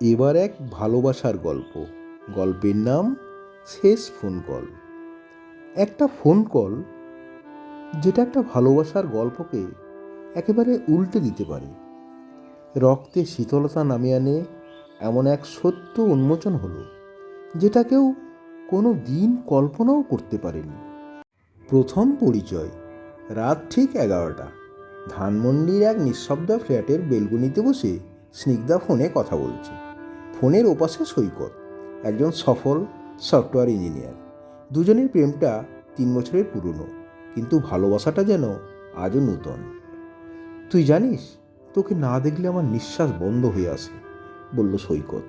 এবার এক ভালোবাসার গল্প। গল্পের নাম শেষ ফোন কল একটা ফোন কল যেটা একটা ভালোবাসার গল্পকে একেবারে উল্টে দিতে পারে। রক্তে শীতলতা নামিয়ে আনে এমন এক সত্য উন্মোচন হলো, যেটা কেউ কোনো দিন কল্পনাও করতে পারেনি। প্রথম পরিচয়, রাত ঠিক এগারোটা। ধানমন্ডির এক নিঃশব্দ ফ্ল্যাটের বেলগুনিতে বসে স্নিগ্ধা ফোনে কথা বলছে। ফোনের ওপাশে সৈকত একজন সফল সফটওয়্যার ইঞ্জিনিয়ার। দুজনের প্রেমটা তিন বছরের পুরনো, কিন্তু ভালোবাসাটা যেন আজও নূতন। তুই জানিস, তোকে না দেখলে আমার নিঃশ্বাস বন্ধ হয়ে আসে, বলল সৈকত।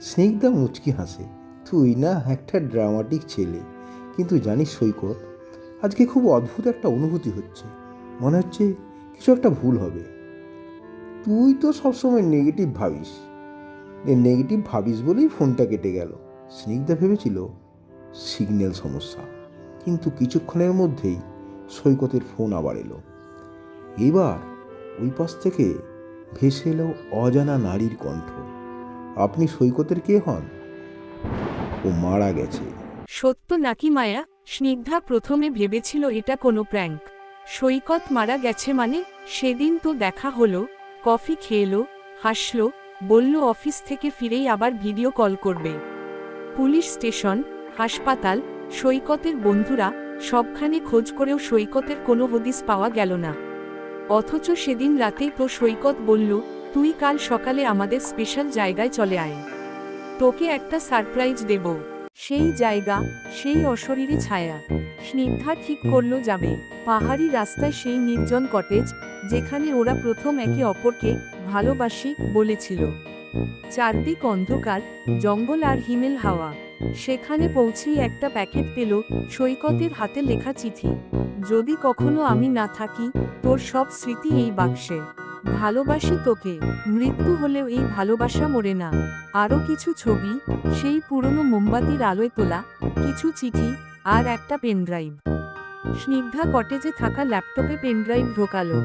স্নিগ্ধা মুচকি হাসে, তুই না একটা ড্রামাটিক ছেলে, কিন্তু জানিস সৈকত, আজকে খুব অদ্ভুত একটা অনুভূতি হচ্ছে। মনে হচ্ছে কিছু একটা ভুল হবে। তুই তো সবসময় নেগেটিভ ভাবিস। নেগেটিভ ভাবিস বলেই ফোনটা কেটে গেল। স্নিগ্ধা ভেবেছিল সিগন্যাল সমস্যা। কিন্তু কিছুক্ষণের মধ্যেই সৈকতের ফোন আবার এলো। এবার ওই পাশ থেকে ভেসে এলো অজানা নারীর কণ্ঠ। আপনি সৈকতের কে হন? ও মারা গেছে। সত্য নাকি মায়া? স্নিগ্ধা প্রথমে ভেবেছিল এটা কোনো প্র্যাঙ্ক সৈকত মারা গেছে মানে সেদিন তো দেখা হলো, কফি খেয়েলো হাসলো বলল অফিস থেকে ফিরেই আবার ভিডিও কল করবে। পুলিশ স্টেশন, হাসপাতাল, সৈকতের বন্ধুরা, সবখানে খোঁজ করেও সৈকতের কোনো হদিস পাওয়া গেল না। অথচ সেদিন রাতেই তো সৈকত বলল, তুই কাল সকালে আমাদের স্পেশাল জায়গায় চলে আয়। তোকে একটা সারপ্রাইজ দেব। সেই জায়গা, সেই অশরীরী ছায়া। স্নিগ্ধা ঠিক করল যাবে পাহাড়ি রাস্তায় সেই নির্জন কটেজ, যেখানে ওরা প্রথম একে অপরকে ভালোবাসি বলেছিল। চারদিক অন্ধকার, জঙ্গল আর হিমেল হাওয়া। সেখানে পৌঁছেই একটা প্যাকেট পেল সৈকতের হাতে লেখা চিঠি। যদি কখনো আমি না থাকি, তোর সব স্মৃতি এই বাক্সে। ভালোবাসি তোকে, মৃত্যু হলেও এই ভালোবাসা মরে না। আরও কিছু ছবি, সেই পুরনো মোমবাতির আলোয় তোলা কিছু চিঠি আর একটা পেনড্রাইভ। স্নিগ্ধা কটেজে থাকা ল্যাপটপে পেনড্রাইভ ঢোকালো।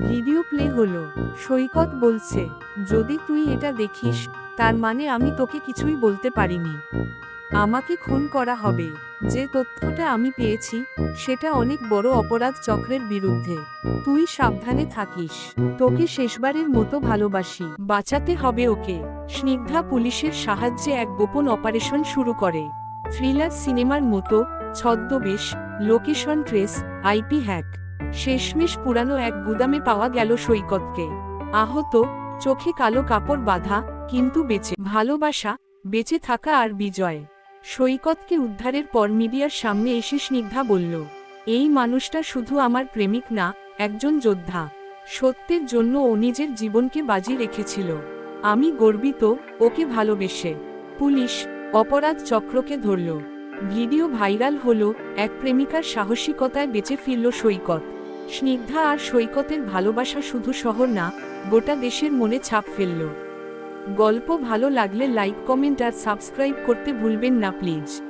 ভিডিও প্লে হলো। সৈকত বলছে, যদি তুই এটা দেখিস, তার মানে আমি তোকে কিছুই বলতে পারিনি। আমাকে খুন করা হবে। যে তথ্যটা আমি পেয়েছি, সেটা অনেক বড় অপরাধ চক্রের বিরুদ্ধে। তুই সাবধানে থাকিস। তোকে শেষবারের মতো ভালোবাসি। বাঁচাতে হবে ওকে। স্নিগ্ধা পুলিশের সাহায্যে এক গোপন অপারেশন শুরু করে। থ্রিলার সিনেমার মতো, ছদ্মবেশ, লোকেশন ট্রেস, আইপি হ্যাক। শেষমেশ পুরানো এক গুদামে পাওয়া গেল সৈকতকে। আহত, চোখে কালো কাপড় বাঁধা, কিন্তু বেঁচে, ভালোবাসা, বেঁচে থাকা আর বিজয়। সৈকতকে উদ্ধারের পর মিডিয়ার সামনে এসে স্নিগ্ধা বলল, এই মানুষটা শুধু আমার প্রেমিক না, একজন যোদ্ধা। সত্যের জন্য ও নিজের জীবনকে বাজি রেখেছিল। আমি গর্বিত, ওকে ভালোবেসে। পুলিশ, অপরাধ চক্রকে ধরল। ভিডিও ভাইরাল হলো, এক প্রেমিকার সাহসিকতায় বেঁচে ফিরল সৈকত। স্নিগ্ধা আর সৈকতের ভালোবাসা শুধু শহর না, গোটা দেশের মনে ছাপ ফেলল। গল্প ভালো লাগলে লাইক কমেন্ট আর সাবস্ক্রাইব করতে ভুলবেন না প্লিজ